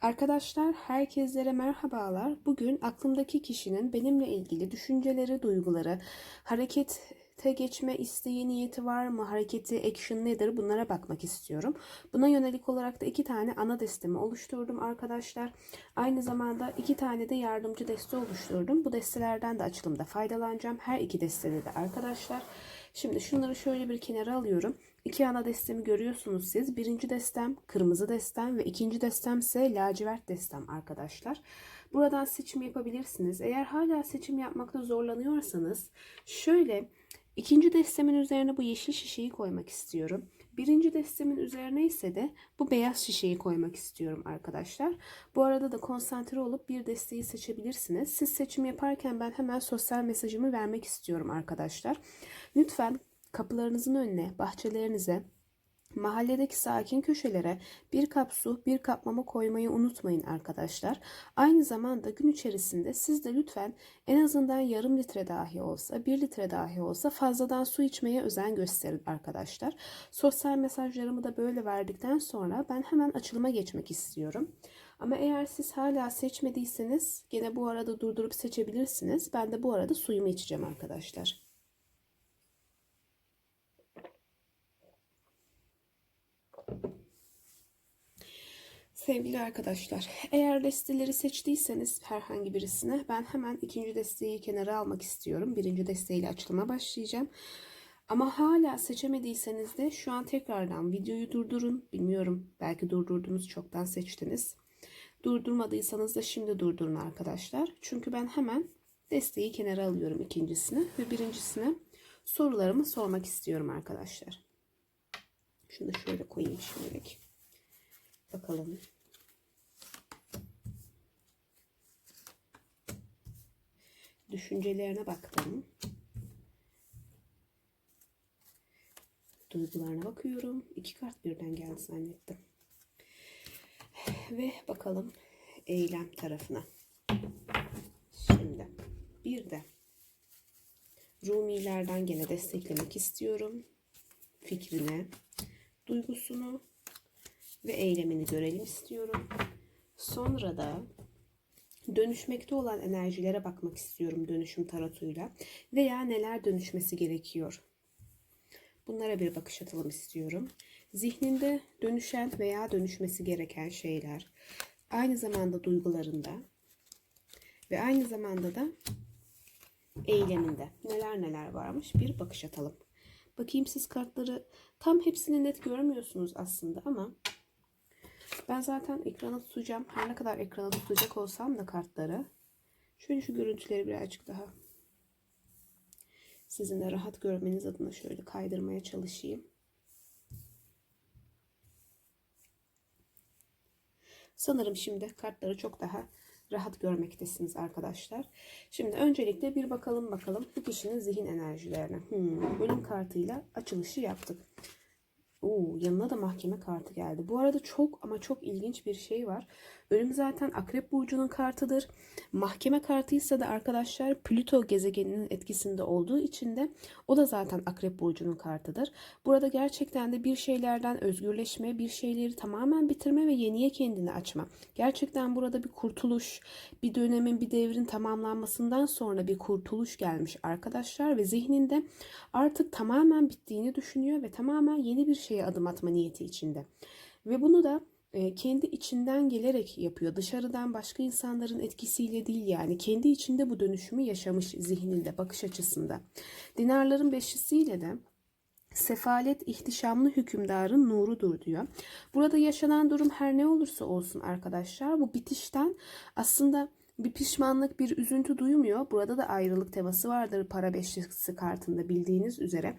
Arkadaşlar herkeslere merhabalar. Bugün aklımdaki kişinin benimle ilgili düşünceleri, duyguları, harekete geçme isteği, niyeti var mı, hareketi, action nedir bunlara bakmak istiyorum. Buna yönelik olarak da iki tane ana destemi oluşturdum arkadaşlar. Aynı zamanda iki tane de yardımcı deste oluşturdum. Bu destelerden de açılımda faydalanacağım. Her iki destede de arkadaşlar. Şimdi şunları şöyle bir kenara alıyorum. İki ana destemi görüyorsunuz siz. Birinci destem kırmızı destem ve ikinci destem ise lacivert destem arkadaşlar. Buradan seçim yapabilirsiniz. Eğer hala seçim yapmakta zorlanıyorsanız şöyle ikinci destemin üzerine bu yeşil şişeyi koymak istiyorum. Birinci destemin üzerine ise de bu beyaz şişeyi koymak istiyorum arkadaşlar. Bu arada da konsantre olup bir desteği seçebilirsiniz. Siz seçim yaparken ben hemen sosyal mesajımı vermek istiyorum arkadaşlar. Lütfen kapılarınızın önüne, bahçelerinize, mahalledeki sakin köşelere bir kap su, bir kap mama koymayı unutmayın arkadaşlar. Aynı zamanda gün içerisinde siz de lütfen en azından yarım litre dahi olsa, bir litre dahi olsa fazladan su içmeye özen gösterin arkadaşlar. Sosyal mesajlarımı da böyle verdikten sonra ben hemen açılıma geçmek istiyorum. Ama eğer siz hala seçmediyseniz gene bu arada durdurup seçebilirsiniz. Ben de bu arada suyumu içeceğim arkadaşlar. Sevgili arkadaşlar, eğer desteleri seçtiyseniz herhangi birisine ben hemen ikinci desteği kenara almak istiyorum. Birinci desteğiyle açılıma başlayacağım. Ama hala seçemediyseniz de şu an tekrardan videoyu durdurun. Bilmiyorum belki durdurdunuz çoktan seçtiniz. Durdurmadıysanız da şimdi durdurun arkadaşlar. Çünkü ben hemen desteği kenara alıyorum ikincisine ve birincisine sorularımı sormak istiyorum arkadaşlar. Şunu şöyle koyayım şimdilik. Bakalım. Düşüncelerine baktım. Duygularına bakıyorum. İki kart birden geldi zannettim. Ve bakalım eylem tarafına. Şimdi bir de Rumilerden gene desteklemek istiyorum. Fikrini, duygusunu ve eylemini görelim istiyorum. Sonra da dönüşmekte olan enerjilere bakmak istiyorum dönüşüm tarotuyla veya neler dönüşmesi gerekiyor. Bunlara bir bakış atalım istiyorum. Zihninde dönüşen veya dönüşmesi gereken şeyler, aynı zamanda duygularında ve aynı zamanda da eyleminde neler neler varmış bir bakış atalım. Bakayım siz kartları tam hepsini net görmüyorsunuz aslında ama ben zaten ekrana tutacağım. Her ne kadar ekrana tutacak olsam da kartları. Şöyle şu görüntüleri birazcık daha sizin de rahat görmeniz adına şöyle kaydırmaya çalışayım. Sanırım şimdi kartları çok daha rahat görmektesiniz arkadaşlar. Şimdi öncelikle bir bakalım bakalım bu kişinin zihin enerjilerine. Hmm, bölüm kartıyla açılışı yaptık. Oo, yanına da mahkeme kartı geldi. Bu arada çok ama çok ilginç bir şey var. Ölüm zaten Akrep Burcu'nun kartıdır. Mahkeme kartıysa da arkadaşlar Plüto gezegeninin etkisinde olduğu için de o da zaten Akrep Burcu'nun kartıdır. Burada gerçekten de bir şeylerden özgürleşme, bir şeyleri tamamen bitirme ve yeniye kendini açma. Gerçekten burada bir kurtuluş, bir dönemin, bir devrin tamamlanmasından sonra bir kurtuluş gelmiş arkadaşlar ve zihninde artık tamamen bittiğini düşünüyor ve tamamen yeni bir şeye adım atma niyeti içinde. Ve bunu da e, kendi içinden gelerek yapıyor. Dışarıdan başka insanların etkisiyle değil yani. Kendi içinde bu dönüşümü yaşamış zihninde, bakış açısında. Dinarların beşlisiyle de sefalet ihtişamlı hükümdarın nurudur diyor. Burada yaşanan durum her ne olursa olsun arkadaşlar bu bitişten aslında bir pişmanlık, bir üzüntü duymuyor. Burada da ayrılık teması vardır para beşlisi kartında bildiğiniz üzere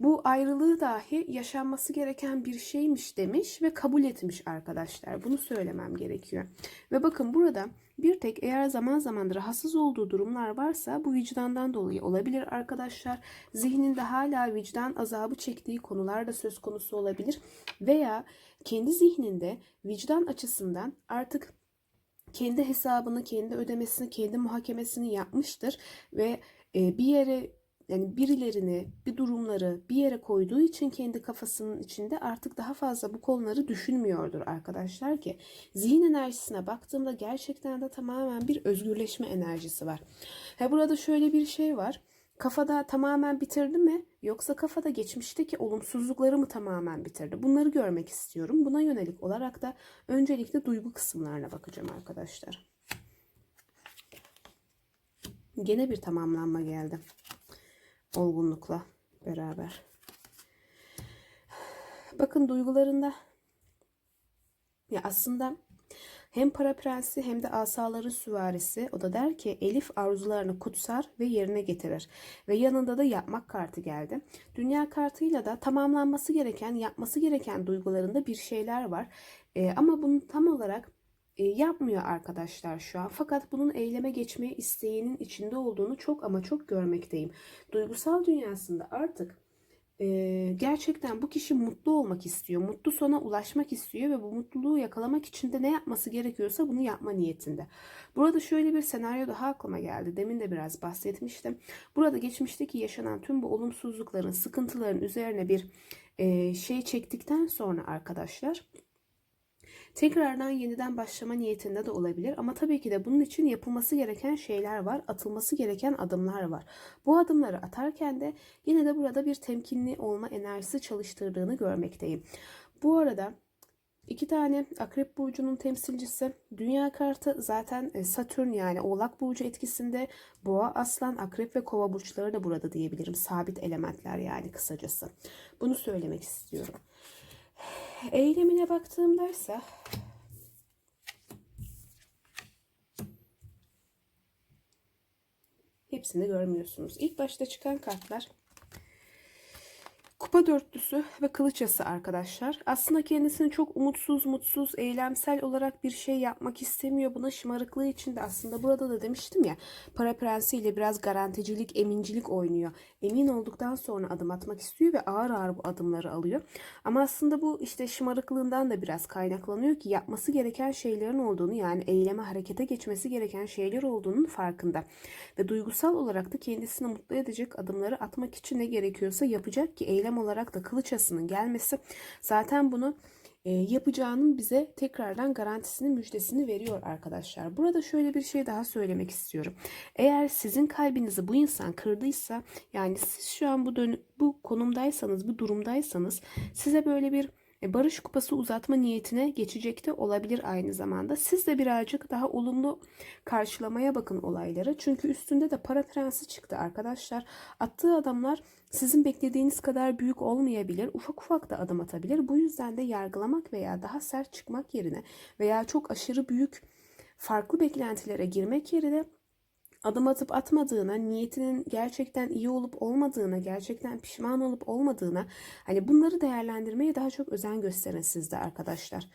bu ayrılığı dahi yaşanması gereken bir şeymiş demiş ve kabul etmiş arkadaşlar. Bunu söylemem gerekiyor. Ve bakın burada bir tek eğer zaman zaman rahatsız olduğu durumlar varsa bu vicdandan dolayı olabilir arkadaşlar. Zihninde hala vicdan azabı çektiği konular da söz konusu olabilir. Veya kendi zihninde vicdan açısından artık kendi hesabını, kendi ödemesini, kendi muhakemesini yapmıştır ve bir yere yani birilerini, bir durumları bir yere koyduğu için kendi kafasının içinde artık daha fazla bu konuları düşünmüyordur arkadaşlar ki zihin enerjisine baktığımda gerçekten de tamamen bir özgürleşme enerjisi var. Ha burada şöyle bir şey var. Kafada tamamen bitirdi mi yoksa kafada geçmişteki olumsuzlukları mı tamamen bitirdi? Bunları görmek istiyorum. Buna yönelik olarak da öncelikle duygu kısımlarına bakacağım arkadaşlar. Gene bir tamamlanma geldi. Olgunlukla beraber. Bakın duygularında ya aslında hem para prensi hem de asaların süvarisi o da der ki Elif arzularını kutsar ve yerine getirir. Ve yanında da yapmak kartı geldi. Dünya kartıyla da tamamlanması gereken, yapması gereken duygularında bir şeyler var. Ee, ama bunu tam olarak e, yapmıyor arkadaşlar şu an. Fakat bunun eyleme geçmeye isteğinin içinde olduğunu çok ama çok görmekteyim. Duygusal dünyasında artık e, gerçekten bu kişi mutlu olmak istiyor. Mutlu sona ulaşmak istiyor ve bu mutluluğu yakalamak için de ne yapması gerekiyorsa bunu yapma niyetinde. Burada şöyle bir senaryo daha aklıma geldi. Demin de biraz bahsetmiştim. Burada geçmişteki yaşanan tüm bu olumsuzlukların, sıkıntıların üzerine bir e, şey çektikten sonra arkadaşlar tekrardan yeniden başlama niyetinde de olabilir. Ama tabii ki de bunun için yapılması gereken şeyler var. Atılması gereken adımlar var. Bu adımları atarken de yine de burada bir temkinli olma enerjisi çalıştırdığını görmekteyim. Bu arada İki tane Akrep Burcu'nun temsilcisi. Dünya kartı zaten e, Satürn yani Oğlak Burcu etkisinde. Boğa, Aslan, Akrep ve Kova burçları da burada diyebilirim. Sabit elementler yani kısacası. Bunu söylemek istiyorum. Eylemine baktığımda ise hepsini görmüyorsunuz. İlk başta çıkan kartlar Kupa dörtlüsü ve kılıç yası arkadaşlar. Aslında kendisini çok umutsuz, mutsuz, eylemsel olarak bir şey yapmak istemiyor. Buna şımarıklığı için de aslında burada da demiştim ya para prensiyle biraz garanticilik, emincilik oynuyor. Emin olduktan sonra adım atmak istiyor ve ağır ağır bu adımları alıyor. Ama aslında bu işte şımarıklığından da biraz kaynaklanıyor ki yapması gereken şeylerin olduğunu yani eyleme harekete geçmesi gereken şeyler olduğunun farkında. Ve duygusal olarak da kendisini mutlu edecek adımları atmak için ne gerekiyorsa yapacak ki eylem olarak da kılıç asının gelmesi zaten bunu e, yapacağının bize tekrardan garantisini müjdesini veriyor arkadaşlar. Burada şöyle bir şey daha söylemek istiyorum. Eğer sizin kalbinizi bu insan kırdıysa yani siz şu an bu dön bu konumdaysanız bu durumdaysanız size böyle bir barış kupası uzatma niyetine geçecekte olabilir aynı zamanda. Siz de birazcık daha olumlu karşılamaya bakın olayları. Çünkü üstünde de para prensi çıktı arkadaşlar. Attığı adamlar sizin beklediğiniz kadar büyük olmayabilir. Ufak ufak da adım atabilir. Bu yüzden de yargılamak veya daha sert çıkmak yerine veya çok aşırı büyük farklı beklentilere girmek yerine adım atıp atmadığına, niyetinin gerçekten iyi olup olmadığına, gerçekten pişman olup olmadığına hani bunları değerlendirmeye daha çok özen gösterin sizde arkadaşlar.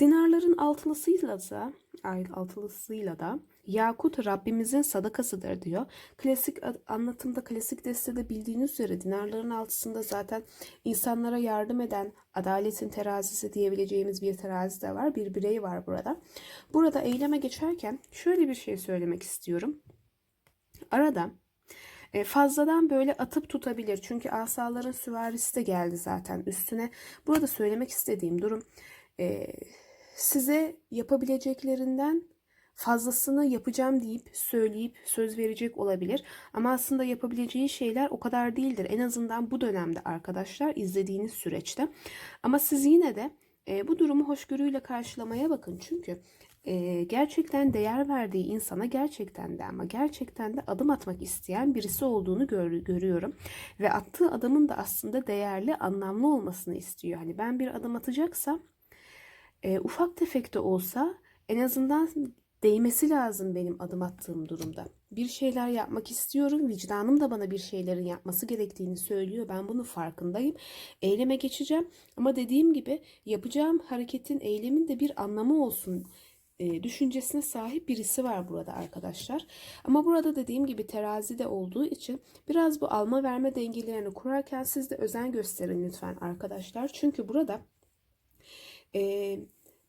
Dinarların altılısıyla da altılısıyla da Yakut Rabbimizin sadakasıdır diyor. Klasik anlatımda, klasik destede bildiğiniz üzere dinarların altısında zaten insanlara yardım eden adaletin terazisi diyebileceğimiz bir terazi de var. Bir birey var burada. Burada eyleme geçerken şöyle bir şey söylemek istiyorum. Arada e, fazladan böyle atıp tutabilir. Çünkü asaların süvarisi de geldi zaten üstüne. Burada söylemek istediğim durum e, size yapabileceklerinden fazlasını yapacağım deyip söyleyip söz verecek olabilir. Ama aslında yapabileceği şeyler o kadar değildir. En azından bu dönemde arkadaşlar izlediğiniz süreçte. Ama siz yine de e, bu durumu hoşgörüyle karşılamaya bakın. Çünkü e, gerçekten değer verdiği insana gerçekten de ama gerçekten de adım atmak isteyen birisi olduğunu gör, görüyorum. Ve attığı adımın da aslında değerli, anlamlı olmasını istiyor. Hani ben bir adım atacaksam e, ufak tefek de olsa en azından değmesi lazım benim adım attığım durumda. Bir şeyler yapmak istiyorum. Vicdanım da bana bir şeylerin yapması gerektiğini söylüyor. Ben bunun farkındayım. Eyleme geçeceğim. Ama dediğim gibi yapacağım hareketin, eylemin de bir anlamı olsun e, düşüncesine sahip birisi var burada arkadaşlar. Ama burada dediğim gibi terazi de olduğu için biraz bu alma verme dengelerini kurarken siz de özen gösterin lütfen arkadaşlar. Çünkü burada e,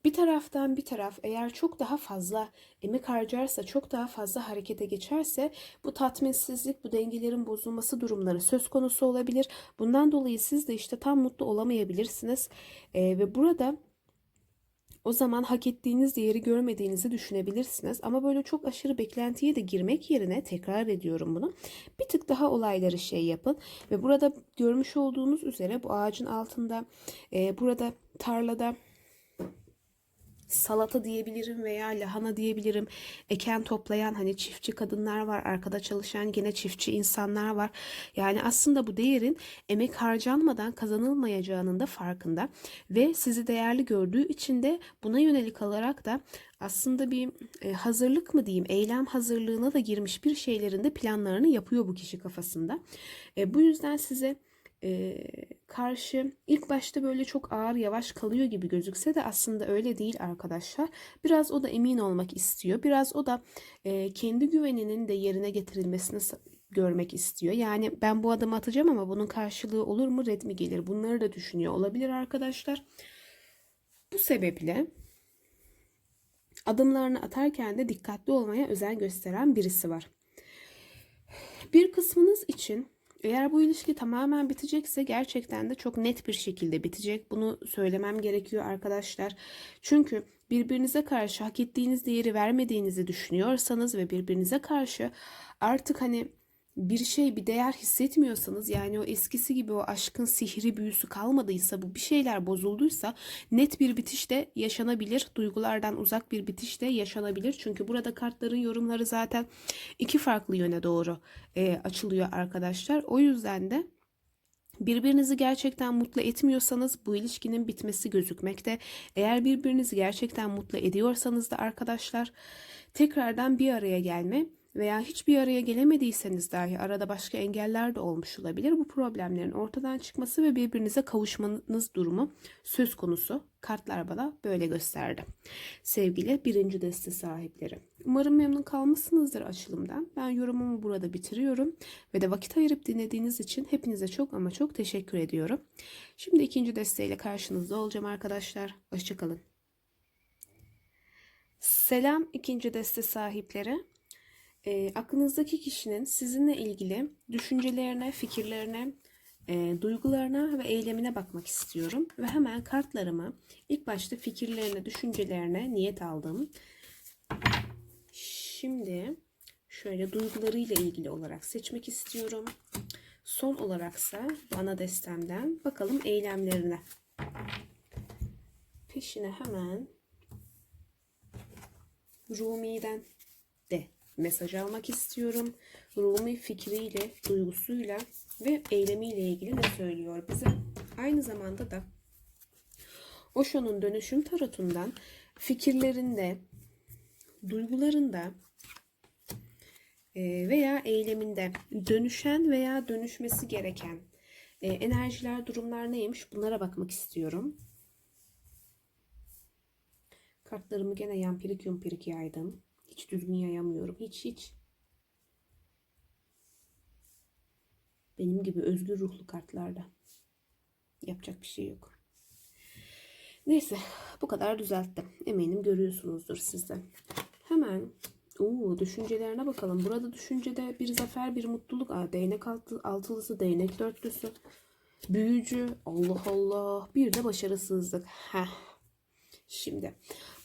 Bir taraftan bir taraf eğer çok daha fazla emek harcarsa, çok daha fazla harekete geçerse bu tatminsizlik, bu dengelerin bozulması durumları söz konusu olabilir. Bundan dolayı siz de işte tam mutlu olamayabilirsiniz. Ee, ve burada o zaman hak ettiğiniz değeri görmediğinizi düşünebilirsiniz. Ama böyle çok aşırı beklentiye de girmek yerine tekrar ediyorum bunu. Bir tık daha olayları şey yapın. Ve burada görmüş olduğunuz üzere bu ağacın altında, e, burada tarlada salata diyebilirim veya lahana diyebilirim. Eken toplayan hani çiftçi kadınlar var, arkada çalışan gene çiftçi insanlar var. Yani aslında bu değerin emek harcanmadan kazanılmayacağının da farkında ve sizi değerli gördüğü için de buna yönelik olarak da aslında bir e, hazırlık mı diyeyim, eylem hazırlığına da girmiş bir şeylerin de planlarını yapıyor bu kişi kafasında. E, bu yüzden size e, karşı ilk başta böyle çok ağır yavaş kalıyor gibi gözükse de aslında öyle değil arkadaşlar. Biraz o da emin olmak istiyor. Biraz o da e, kendi güveninin de yerine getirilmesini görmek istiyor. Yani ben bu adımı atacağım ama bunun karşılığı olur mu red mi gelir? Bunları da düşünüyor olabilir arkadaşlar. Bu sebeple adımlarını atarken de dikkatli olmaya özen gösteren birisi var. Bir kısmınız için eğer bu ilişki tamamen bitecekse gerçekten de çok net bir şekilde bitecek. Bunu söylemem gerekiyor arkadaşlar. Çünkü birbirinize karşı hak ettiğiniz değeri vermediğinizi düşünüyorsanız ve birbirinize karşı artık hani bir şey bir değer hissetmiyorsanız yani o eskisi gibi o aşkın sihri büyüsü kalmadıysa bu bir şeyler bozulduysa net bir bitiş de yaşanabilir. Duygulardan uzak bir bitiş de yaşanabilir. Çünkü burada kartların yorumları zaten iki farklı yöne doğru e, açılıyor arkadaşlar. O yüzden de Birbirinizi gerçekten mutlu etmiyorsanız bu ilişkinin bitmesi gözükmekte. Eğer birbirinizi gerçekten mutlu ediyorsanız da arkadaşlar tekrardan bir araya gelme veya hiçbir araya gelemediyseniz dahi arada başka engeller de olmuş olabilir. Bu problemlerin ortadan çıkması ve birbirinize kavuşmanız durumu söz konusu. Kartlar bana böyle gösterdi. Sevgili birinci deste sahipleri. Umarım memnun kalmışsınızdır açılımdan. Ben yorumumu burada bitiriyorum. Ve de vakit ayırıp dinlediğiniz için hepinize çok ama çok teşekkür ediyorum. Şimdi ikinci desteğiyle karşınızda olacağım arkadaşlar. Hoşçakalın. Selam ikinci deste sahipleri. E, aklınızdaki kişinin sizinle ilgili düşüncelerine, fikirlerine, e, duygularına ve eylemine bakmak istiyorum. Ve hemen kartlarımı ilk başta fikirlerine, düşüncelerine niyet aldım. Şimdi şöyle duygularıyla ilgili olarak seçmek istiyorum. Son olaraksa bana destemden bakalım eylemlerine. Peşine hemen Rumi'den de mesaj almak istiyorum. Rumi fikriyle, duygusuyla ve eylemiyle ilgili ne söylüyor bize? Aynı zamanda da Osho'nun dönüşüm tarotundan fikirlerinde, duygularında e, veya eyleminde dönüşen veya dönüşmesi gereken e, enerjiler, durumlar neymiş? Bunlara bakmak istiyorum. Kartlarımı gene yampirik yumpirik yaydım. Hiç düzgün yayamıyorum. Hiç hiç. Benim gibi özgür ruhlu kartlarda. Yapacak bir şey yok. Neyse bu kadar düzelttim. Eminim görüyorsunuzdur siz de. Hemen Oo, düşüncelerine bakalım. Burada düşüncede bir zafer, bir mutluluk. Aa, değnek altı, altılısı, değnek dörtlüsü. Büyücü. Allah Allah. Bir de başarısızlık. Heh. Şimdi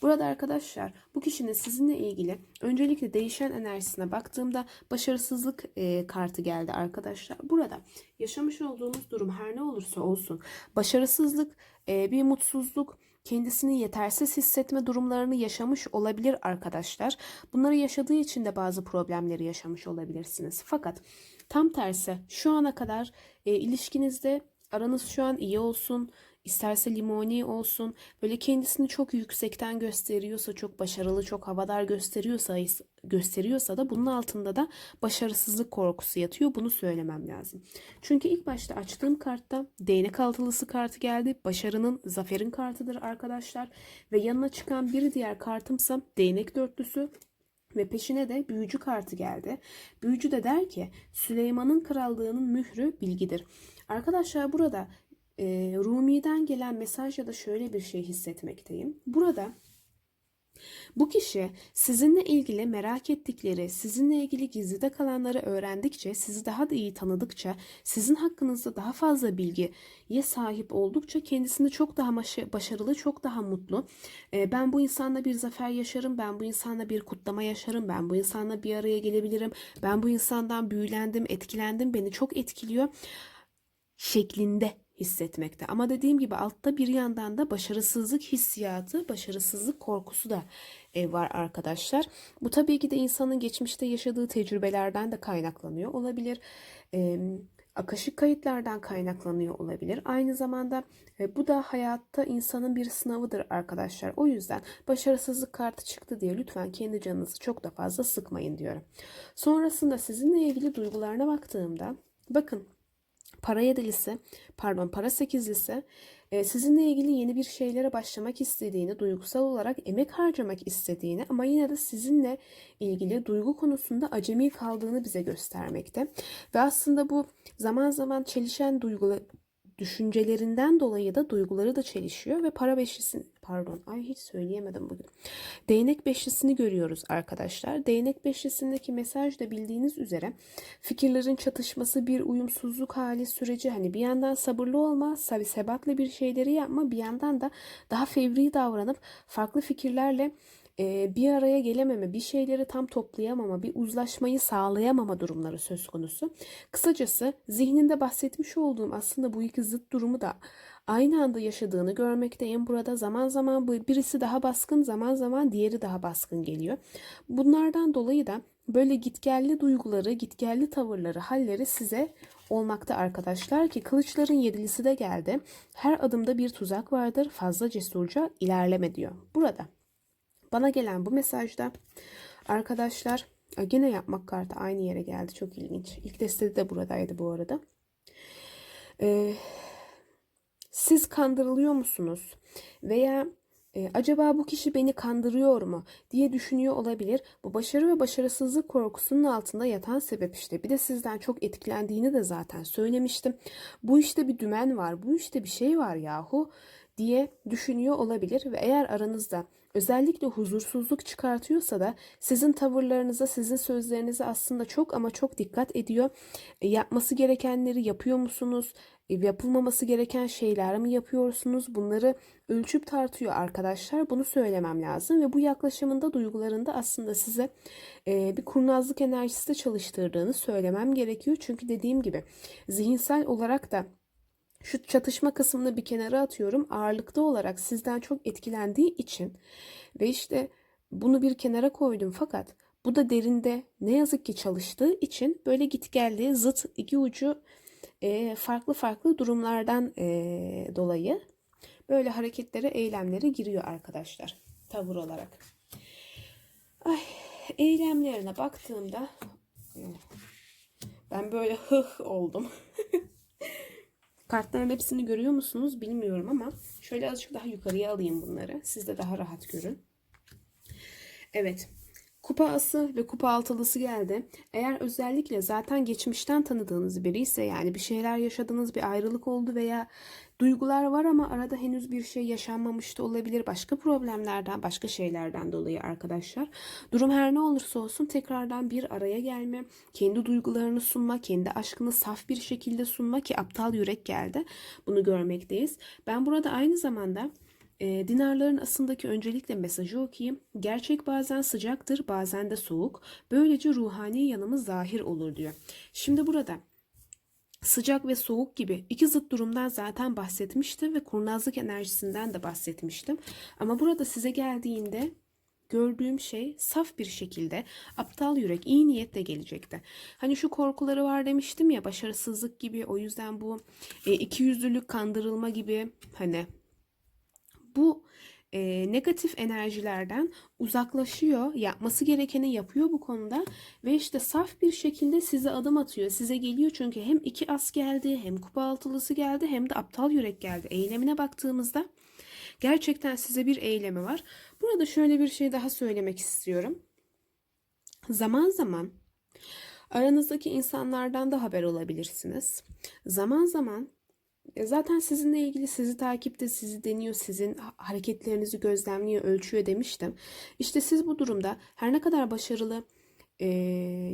burada arkadaşlar bu kişinin sizinle ilgili öncelikle değişen enerjisine baktığımda başarısızlık e, kartı geldi arkadaşlar. Burada yaşamış olduğunuz durum her ne olursa olsun başarısızlık, e, bir mutsuzluk, kendisini yetersiz hissetme durumlarını yaşamış olabilir arkadaşlar. Bunları yaşadığı için de bazı problemleri yaşamış olabilirsiniz. Fakat tam tersi şu ana kadar e, ilişkinizde aranız şu an iyi olsun, isterse limoni olsun, böyle kendisini çok yüksekten gösteriyorsa, çok başarılı, çok havadar gösteriyorsa gösteriyorsa da bunun altında da başarısızlık korkusu yatıyor. Bunu söylemem lazım. Çünkü ilk başta açtığım kartta değnek altılısı kartı geldi. Başarının, zaferin kartıdır arkadaşlar. Ve yanına çıkan bir diğer kartımsa değnek dörtlüsü. Ve peşine de büyücü kartı geldi. Büyücü de der ki Süleyman'ın krallığının mührü bilgidir. Arkadaşlar burada e, Rumi'den gelen mesaj ya da şöyle bir şey hissetmekteyim. Burada bu kişi sizinle ilgili merak ettikleri, sizinle ilgili gizlide kalanları öğrendikçe, sizi daha da iyi tanıdıkça, sizin hakkınızda daha fazla bilgiye sahip oldukça kendisini çok daha başarılı, çok daha mutlu. Ee, ben bu insanla bir zafer yaşarım, ben bu insanla bir kutlama yaşarım, ben bu insanla bir araya gelebilirim, ben bu insandan büyülendim, etkilendim, beni çok etkiliyor şeklinde hissetmekte. Ama dediğim gibi altta bir yandan da başarısızlık hissiyatı, başarısızlık korkusu da e, var arkadaşlar. Bu tabii ki de insanın geçmişte yaşadığı tecrübelerden de kaynaklanıyor olabilir. Akışık kayıtlardan kaynaklanıyor olabilir. Aynı zamanda e, bu da hayatta insanın bir sınavıdır arkadaşlar. O yüzden başarısızlık kartı çıktı diye lütfen kendi canınızı çok da fazla sıkmayın diyorum. Sonrasında sizinle ilgili duygularına baktığımda bakın para yedilisi, pardon para sekizlisi e, sizinle ilgili yeni bir şeylere başlamak istediğini, duygusal olarak emek harcamak istediğini ama yine de sizinle ilgili duygu konusunda acemi kaldığını bize göstermekte. Ve aslında bu zaman zaman çelişen duygular düşüncelerinden dolayı da duyguları da çelişiyor ve para beşlisi pardon ay hiç söyleyemedim bugün. Değnek beşlisini görüyoruz arkadaşlar. Değnek beşlisindeki mesaj da bildiğiniz üzere fikirlerin çatışması bir uyumsuzluk hali süreci hani bir yandan sabırlı olma, sebatla bir şeyleri yapma bir yandan da daha fevri davranıp farklı fikirlerle bir araya gelememe, bir şeyleri tam toplayamama, bir uzlaşmayı sağlayamama durumları söz konusu. Kısacası zihninde bahsetmiş olduğum aslında bu iki zıt durumu da aynı anda yaşadığını görmekteyim. Burada zaman zaman birisi daha baskın, zaman zaman diğeri daha baskın geliyor. Bunlardan dolayı da böyle gitgelli duyguları, gitgelli tavırları, halleri size olmakta arkadaşlar ki kılıçların yedilisi de geldi. Her adımda bir tuzak vardır. Fazla cesurca ilerleme diyor. Burada bana gelen bu mesajda arkadaşlar gene yapmak kartı aynı yere geldi. Çok ilginç. İlk destede de buradaydı bu arada. Ee, siz kandırılıyor musunuz? Veya e, acaba bu kişi beni kandırıyor mu diye düşünüyor olabilir. Bu başarı ve başarısızlık korkusunun altında yatan sebep işte. Bir de sizden çok etkilendiğini de zaten söylemiştim. Bu işte bir dümen var, bu işte bir şey var yahu diye düşünüyor olabilir ve eğer aranızda özellikle huzursuzluk çıkartıyorsa da sizin tavırlarınıza, sizin sözlerinize aslında çok ama çok dikkat ediyor. E, yapması gerekenleri yapıyor musunuz? E, yapılmaması gereken şeyler mi yapıyorsunuz? Bunları ölçüp tartıyor arkadaşlar. Bunu söylemem lazım ve bu yaklaşımında duygularında aslında size e, bir kurnazlık enerjisi de çalıştırdığını söylemem gerekiyor. Çünkü dediğim gibi zihinsel olarak da şu çatışma kısmını bir kenara atıyorum. Ağırlıkta olarak sizden çok etkilendiği için ve işte bunu bir kenara koydum fakat bu da derinde ne yazık ki çalıştığı için böyle git geldi zıt iki ucu e, farklı farklı durumlardan e, dolayı böyle hareketlere eylemlere giriyor arkadaşlar tavır olarak. Ay, eylemlerine baktığımda ben böyle hıh oldum. Kartların hepsini görüyor musunuz bilmiyorum ama şöyle azıcık daha yukarıya alayım bunları. Siz de daha rahat görün. Evet. Kupa ası ve kupa altılısı geldi. Eğer özellikle zaten geçmişten tanıdığınız biri ise yani bir şeyler yaşadığınız bir ayrılık oldu veya duygular var ama arada henüz bir şey yaşanmamış da olabilir. Başka problemlerden, başka şeylerden dolayı arkadaşlar. Durum her ne olursa olsun tekrardan bir araya gelme, kendi duygularını sunma, kendi aşkını saf bir şekilde sunma ki aptal yürek geldi. Bunu görmekteyiz. Ben burada aynı zamanda e, dinarların asındaki öncelikle mesajı okuyayım. Gerçek bazen sıcaktır, bazen de soğuk. Böylece ruhani yanımız zahir olur diyor. Şimdi burada sıcak ve soğuk gibi iki zıt durumdan zaten bahsetmiştim ve kurnazlık enerjisinden de bahsetmiştim. Ama burada size geldiğinde gördüğüm şey saf bir şekilde aptal yürek iyi niyetle gelecekti. Hani şu korkuları var demiştim ya başarısızlık gibi o yüzden bu e, iki yüzlülük kandırılma gibi hani bu e, negatif enerjilerden uzaklaşıyor, yapması gerekeni yapıyor bu konuda ve işte saf bir şekilde size adım atıyor, size geliyor çünkü hem iki as geldi, hem kupa altılısı geldi, hem de aptal yürek geldi. Eylemine baktığımızda gerçekten size bir eylemi var. Burada şöyle bir şey daha söylemek istiyorum. Zaman zaman aranızdaki insanlardan da haber olabilirsiniz. Zaman zaman Zaten sizinle ilgili sizi takipte, sizi deniyor, sizin ha- hareketlerinizi gözlemliyor, ölçüyor demiştim. İşte siz bu durumda her ne kadar başarılı e,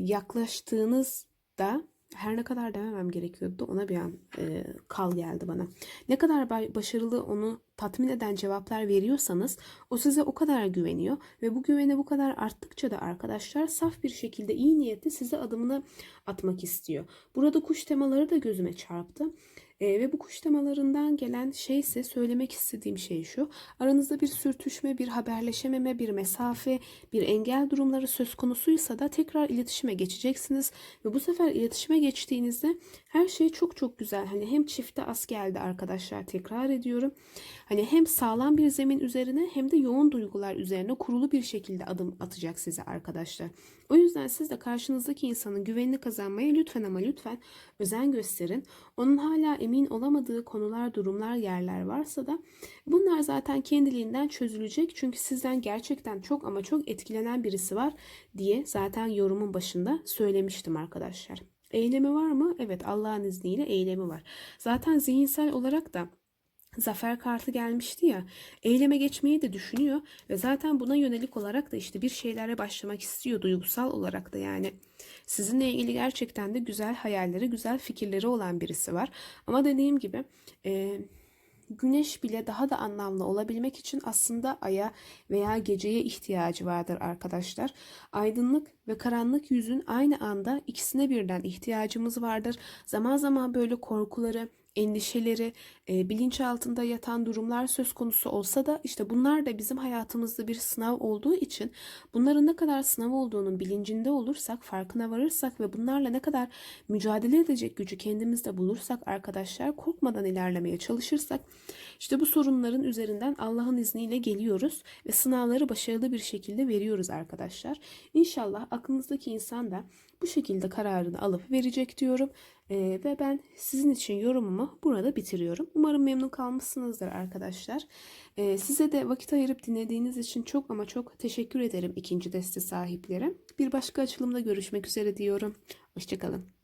yaklaştığınızda her ne kadar dememem gerekiyordu ona bir an e, kal geldi bana. Ne kadar ba- başarılı onu tatmin eden cevaplar veriyorsanız o size o kadar güveniyor ve bu güvene bu kadar arttıkça da arkadaşlar saf bir şekilde iyi niyetli size adımını atmak istiyor. Burada kuş temaları da gözüme çarptı. E, ve bu kuş temalarından gelen şey ise söylemek istediğim şey şu. Aranızda bir sürtüşme, bir haberleşememe, bir mesafe, bir engel durumları söz konusuysa da tekrar iletişime geçeceksiniz. Ve bu sefer iletişime geçtiğinizde her şey çok çok güzel. Hani hem çifte as geldi arkadaşlar tekrar ediyorum. Hani hem sağlam bir zemin üzerine hem de yoğun duygular üzerine kurulu bir şekilde adım atacak size arkadaşlar. O yüzden siz de karşınızdaki insanın güvenini kazanmaya lütfen ama lütfen özen gösterin. Onun hala emin olamadığı konular, durumlar, yerler varsa da bunlar zaten kendiliğinden çözülecek. Çünkü sizden gerçekten çok ama çok etkilenen birisi var diye zaten yorumun başında söylemiştim arkadaşlar. Eylemi var mı? Evet Allah'ın izniyle eylemi var. Zaten zihinsel olarak da Zafer kartı gelmişti ya eyleme geçmeyi de düşünüyor ve zaten buna yönelik olarak da işte bir şeylere başlamak istiyor duygusal olarak da yani sizinle ilgili gerçekten de güzel hayalleri güzel fikirleri olan birisi var ama dediğim gibi e, güneş bile daha da anlamlı olabilmek için aslında aya veya geceye ihtiyacı vardır arkadaşlar. Aydınlık ve karanlık yüzün aynı anda ikisine birden ihtiyacımız vardır. Zaman zaman böyle korkuları, endişeleri, e, bilinçaltında yatan durumlar söz konusu olsa da işte bunlar da bizim hayatımızda bir sınav olduğu için bunların ne kadar sınav olduğunun bilincinde olursak, farkına varırsak ve bunlarla ne kadar mücadele edecek gücü kendimizde bulursak arkadaşlar korkmadan ilerlemeye çalışırsak işte bu sorunların üzerinden Allah'ın izniyle geliyoruz ve sınavları başarılı bir şekilde veriyoruz arkadaşlar. İnşallah aklınızdaki insan da bu şekilde kararını alıp verecek diyorum. Ee, ve ben sizin için yorumumu burada bitiriyorum. Umarım memnun kalmışsınızdır arkadaşlar. Ee, size de vakit ayırıp dinlediğiniz için çok ama çok teşekkür ederim ikinci deste sahipleri. Bir başka açılımda görüşmek üzere diyorum. Hoşçakalın.